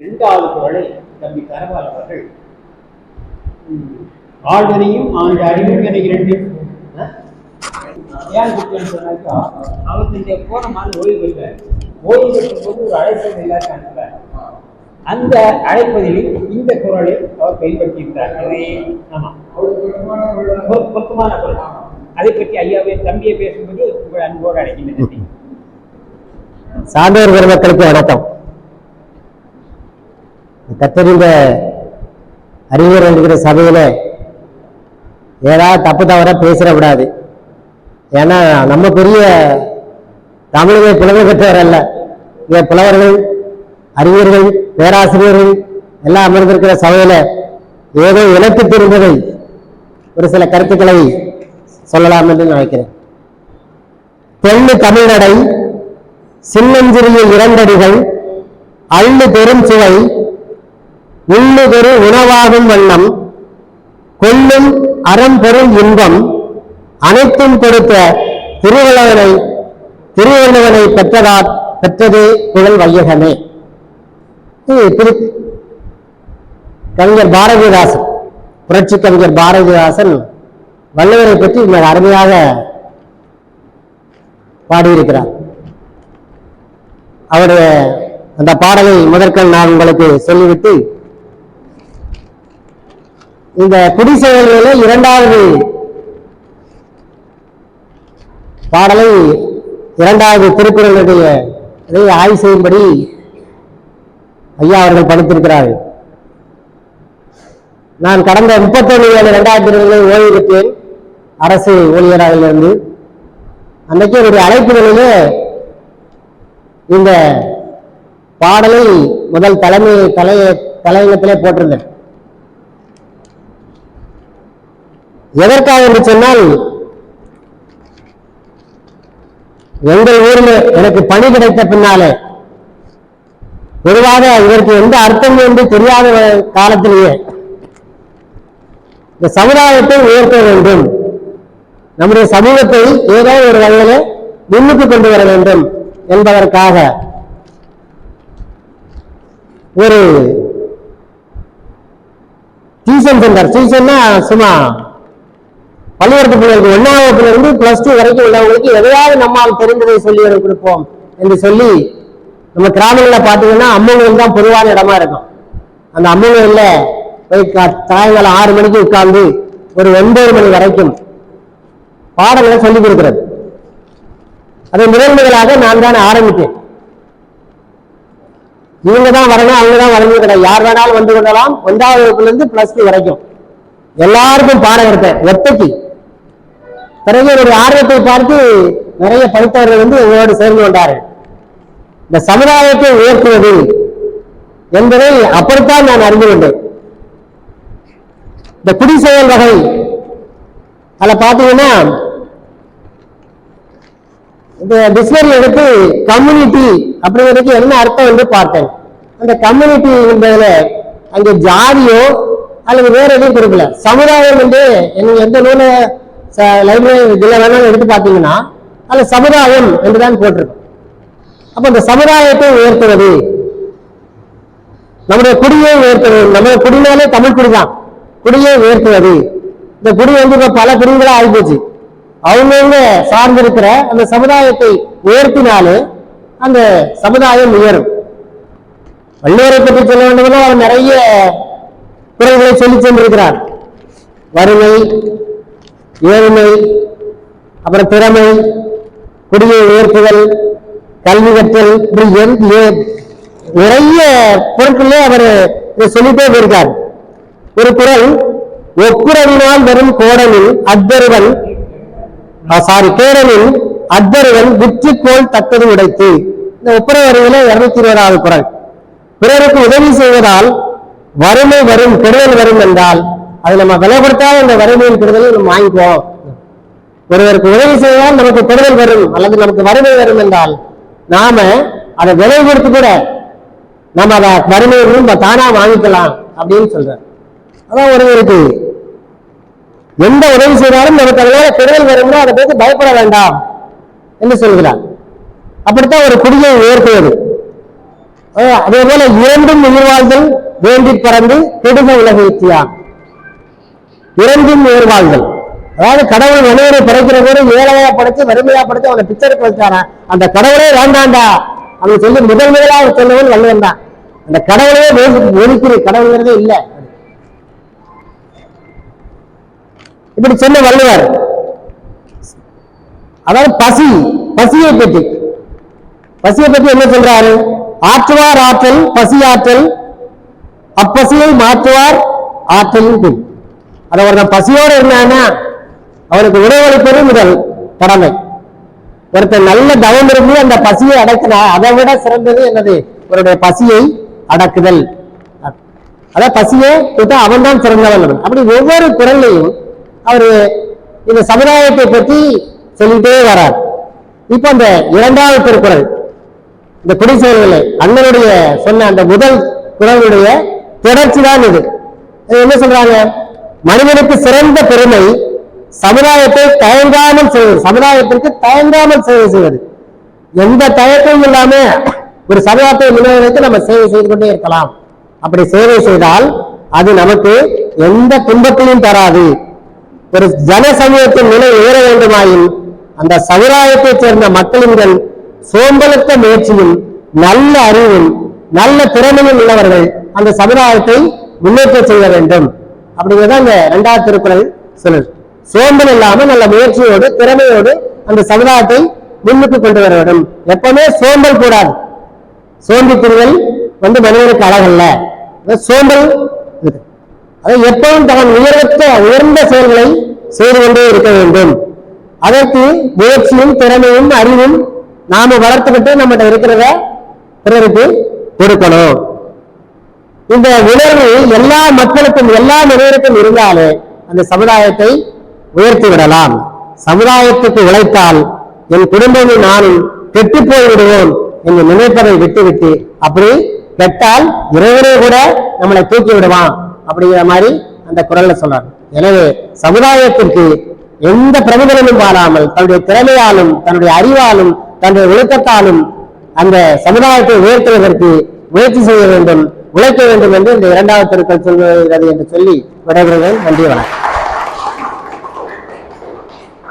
இரண்டாவது குரலை தம்பி கரவால் அவர்கள் ம், ஆழ்வனையும் ஆண்டு அறிவுகளை இரண்டு. ஏன் கொடுத்தேன்னு சொன்னாக்கா இந்த ஓய்வு ஓய்வு போது ஒரு அழைப்பு எல்லாருக்கும் அனுப்புறார் அந்த அழைப்பதில் இந்த குரலை அவர் பயன்படுத்தியிருக்கிறார். ஆமா. பொருத்தமான குரல். அதை பற்றி ஐயாவே தம்பியை பேசும்போது உங்கள் அன்போடு அழைக்கின்றேன் சான்றோர் மக்களுக்கு வணக்கம். கத்தறிந்த அறிஞர் என்கிற சபையில் ஏதாவது தப்பு தவற பேசிடக்கூடாது. ஏன்னா நம்ம பெரிய தமிழக புலவர் பெற்றவர் அல்ல. இங்கே புலவர்கள் அறிஞர்கள் பேராசிரியர்கள் எல்லாம் அமர்ந்திருக்கிற சபையில் ஏதோ எனக்கு தெரிந்ததை ஒரு சில கருத்துக்களை சொல்லலாம் என்று நினைக்கிறேன். தென்னு தமிழ்நடை சின்னஞ்சிறிய இரண்டடிகள் அள்ளு பெரும் சுவை உள்ளுதொரு உணவாகும் வண்ணம் கொல்லும் அறம்பெரும் இன்பம் அனைத்தும் கொடுத்த திருவள்ளுவனை திருவள்ளுவனை பெற்றதா பெற்றது புகழ் வையகமே. திரு- கவிஞர் பாரதிதாசன் புரட்சி கவிஞர் பாரதிதாசன் வள்ளுவரை பற்றி மிக அருமையாக பாடியிருக்கிறார். அவருடைய அந்த பாடலை முதற்கண் நான் உங்களுக்கு சொல்லிவிட்டு இந்த குடி செயல்களில இரண்டாவது பாடலை இரண்டாவது திருக்குறளுடைய இதை ஆய்வு செய்யும்படி ஐயா அவர்கள் படித்திருக்கிறார்கள் நான் கடந்த முப்பத்தொன்று ஏழு இரண்டாயிரத்தி இருபதில் ஓய்வு பெற்றேன் அரசு ஊழியராக இருந்து அன்னைக்கு என்னுடைய அழைப்புகளிலே இந்த பாடலை முதல் தலைமை தலைய தலையங்கத்திலே போட்டிருந்தேன். எதற்காக என்று சொன்னால் எங்கள் ஊரில் எனக்கு பணி கிடைத்த பின்னாலே பொதுவாக இதற்கு எந்த அர்த்தம் என்று தெரியாத காலத்திலேயே இந்த சமுதாயத்தை உயர்த்த வேண்டும். நம்முடைய சமூகத்தை ஏதோ ஒரு வகையில முன்னுக்கு கொண்டு வர வேண்டும் என்பதற்காக ஒரு டியூஷன் சென்டர் டியூஷன்னா சும்மா பள்ளிக்கூடத்து பிள்ளைகளுக்கு ஒன்னாம் வகுப்புல இருந்து பிளஸ் டூ வரைக்கும் உள்ளவங்களுக்கு எதையாவது நம்மால் தெரிந்ததை சொல்லி கொடுப்போம் என்று சொல்லி நம்ம கிராமங்களில் பார்த்தீங்கன்னா அம்மங்கோயில் தான் பொதுவான இடமா இருக்கும். அந்த அம்மங்கல்ல போய் சாயங்காலம் ஆறு மணிக்கு உட்கார்ந்து ஒரு ஒன்பது மணி வரைக்கும் பாடங்களை சொல்லிக் கொடுக்கிறது. அதை முதல் முதலாக நான் தான் ஆரம்பித்தேன். இவங்க தான் வரணும் அவங்க தான் வரணும் கிடையாது. யார் வேணாலும் வந்து கொள்ளலாம். ஒன்றாவது வகுப்புல இருந்து பிளஸ் டூ வரைக்கும். எல்லாருக்கும் பாடம் எடுத்தேன். ஒத்தைக்கு. பிறகு ஆர்வத்தை பார்த்து நிறைய படித்தவர்கள் வந்து உங்களோடு சேர்ந்து கொண்டார்கள். இந்த சமுதாயத்தை உயர்த்துவது என்பதை அப்படித்தான் நான் அறிந்து கொண்டேன். இந்த குடி செயல் வகை அதில் பார்த்தீங்கன்னா இந்த டிக்ஷனரி எடுத்து கம்யூனிட்டி அப்படிங்கிறதுக்கு என்ன அர்த்தம் என்று பார்த்தேன். அந்த கம்யூனிட்டி என்பதில் அங்கே ஜாதியோ அல்லது வேற எதுவும் கொடுக்கல. சமுதாயம் என்று நீங்க எந்த நூல லைப்ரரி இதில் வேணாலும் எடுத்து பார்த்தீங்கன்னா அதில் சமுதாயம் என்றுதான் போட்டிருக்கும். அப்போ இந்த சமுதாயத்தை உயர்த்துவது நம்முடைய குடியை உயர்த்துவது நம்முடைய குடினாலே தமிழ் குடிதான் குடியை உயர்த்துவது. இந்த குடி வந்து பல குடிகளாக ஆகிப்போச்சு. அவங்கவுங்க சார்ந்திருக்கிற அந்த சமுதாயத்தை உயர்த்தினாலே அந்த சமுதாயம் உயரும். வள்ளுவரை பற்றி சொல்ல வேண்டுமெனா அவர் நிறைய குறைகளை சொல்லி சென்றிருக்கிறார். வறுமை ஏழ்மை அப்புறம் திறமை குடியை உயர்த்துதல் கல்வி கற்றல் இப்படி ஏ- நிறைய பொருட்களே அவர் சொல்லிட்டே போயிருக்கார். ஒரு குரல் ஒப்புரவினால் வரும் கோடலில் அத்தருவன் சாரி கோடலில் அத்தருவன் விற்றுக்கோள் தக்கது உடைத்து. இந்த ஒப்புரவு இருநூத்தி இருபதாவது குரல். பிறருக்கு உதவி செய்வதால் வறுமை வரும் கெடுதல் வரும் என்றால் அது நம்ம விலை அந்த வறுமையின் கெடுதலை நம்ம வாங்கிக்குவோம். ஒருவருக்கு உதவி செய்தால் நமக்கு கெடுதல் வரும் அல்லது நமக்கு வறுமை வரும் என்றால் நாம அதை விலை கொடுத்து கூட நம்ம அதை வறுமையை நம்ம தானா வாங்கிக்கலாம் அப்படின்னு சொல்றார். அதான் ஒருவருக்கு எந்த உதவி செய்தாலும் நமக்கு அதனால கெடுதல் வரும்னா அதை பற்றி பயப்பட வேண்டாம் என்று சொல்கிறார். அப்படித்தான் ஒரு குடியை உயர்த்துவது அதே போல இரண்டும் உயிர் வாழ்தல் வேண்டி பறந்து கெடுக உலகத்தியான் இரண்டும் உயர்வாள்கள் அதாவது கடவுள் மனிதனை படைக்கிற போது ஏழையா படைச்சு வறுமையா படைச்சு அவனை பிச்சருக்கு வச்சான அந்த கடவுளே வேண்டாண்டா. அவன் சொல்லி முதல் முதலா அவர் சொன்னவன் வல்லவன் தான். அந்த கடவுளே ஒதுக்கிறேன் கடவுள்ங்கிறதே இல்லை. இப்படி சொன்ன வள்ளுவர் அதாவது பசி பசியை பற்றி பசியை பற்றி என்ன சொல்றாரு? ஆற்றுவார் ஆற்றல் பசி ஆற்றல் அப்பசியை மாற்றுவார் ஆற்றலின் பின் அதை ஒருத்தன் பசியோடு இருந்தான்னா அவனுக்கு உணவளிப்பது முதல் கடமை. ஒருத்தர் நல்ல தவம் இருந்து அந்த பசியை அடக்கினா அதை விட சிறந்தது என்னது? அவருடைய பசியை அடக்குதல். அதான் பசியை கொடுத்தா அவன் தான் சிறந்தவன் அப்படி ஒவ்வொரு குரல்லையும் அவரு இந்த சமுதாயத்தை பற்றி சொல்லிட்டே வரார். இப்போ அந்த இரண்டாவது திருக்குறள் இந்த குடிசெயல்களை அண்ணனுடைய சொன்ன அந்த முதல் குரலுடைய தொடர்ச்சி தான் இது. இது என்ன சொல்றாங்க? மனிதனுக்கு சிறந்த பெருமை சமுதாயத்தை தயங்காமல் செய்வது சமுதாயத்திற்கு தயங்காமல் சேவை செய்வது. எந்த தயக்கமும் இல்லாம ஒரு சமுதாயத்தை முன்னேறி நம்ம சேவை செய்து கொண்டே இருக்கலாம். அப்படி சேவை செய்தால் அது நமக்கு எந்த துன்பத்தையும் தராது. ஒரு ஜன சமூகத்தின் நிலை உயர வேண்டுமாயின் அந்த சமுதாயத்தைச் சேர்ந்த மக்களின்கள் சோம்பலுத்த முயற்சியும் நல்ல அறிவும் நல்ல திறமையும் உள்ளவர்கள் அந்த சமுதாயத்தை முன்னேற்ற செய்ய வேண்டும். அப்படிங்கிறத அந்த ரெண்டாவது திருக்குறள் சொல்லுது. சோம்பல் இல்லாம நல்ல முயற்சியோடு திறமையோடு அந்த சமுதாயத்தை முன்னுக்கு கொண்டு வர வேண்டும். எப்பவுமே சோம்பல் கூடாது. சோம்பித்திருதல் வந்து மனிதனுக்கு அழகல்ல. சோம்பல் இது. அதை எப்பவும் தன் உயர்வற்ற உயர்ந்த செயல்களை செய்து கொண்டே இருக்க வேண்டும். அதற்கு முயற்சியும் திறமையும் அறிவும் நாம வளர்த்துக்கிட்டு நம்மகிட்ட இருக்கிறத பிறருக்கு கொடுக்கணும். இந்த உணர்வு எல்லா மக்களுக்கும் எல்லா மனிதருக்கும் இருந்தாலே அந்த சமுதாயத்தை உயர்த்தி விடலாம். சமுதாயத்துக்கு உழைத்தால் என் குடும்பமும் நானும் கெட்டு போய் விடுவோம் என்று நினைப்பதை விட்டுவிட்டு அப்படி கெட்டால் இறைவனே கூட நம்மளை தூக்கி விடுவான் அப்படிங்கிற மாதிரி அந்த குரல்ல சொல்றாங்க எனவே சமுதாயத்திற்கு எந்த பிரதிபலனும் பாராமல் தன்னுடைய திறமையாலும் தன்னுடைய அறிவாலும் தன்னுடைய ஒழுக்கத்தாலும் அந்த சமுதாயத்தை உயர்த்துவதற்கு முயற்சி செய்ய வேண்டும். உழைக்க வேண்டும் என்று இந்த இரண்டாவது திருக்கள் சொல்கிறது என்று சொல்லி விடைபெறுகிறேன். நன்றி வணக்கம்.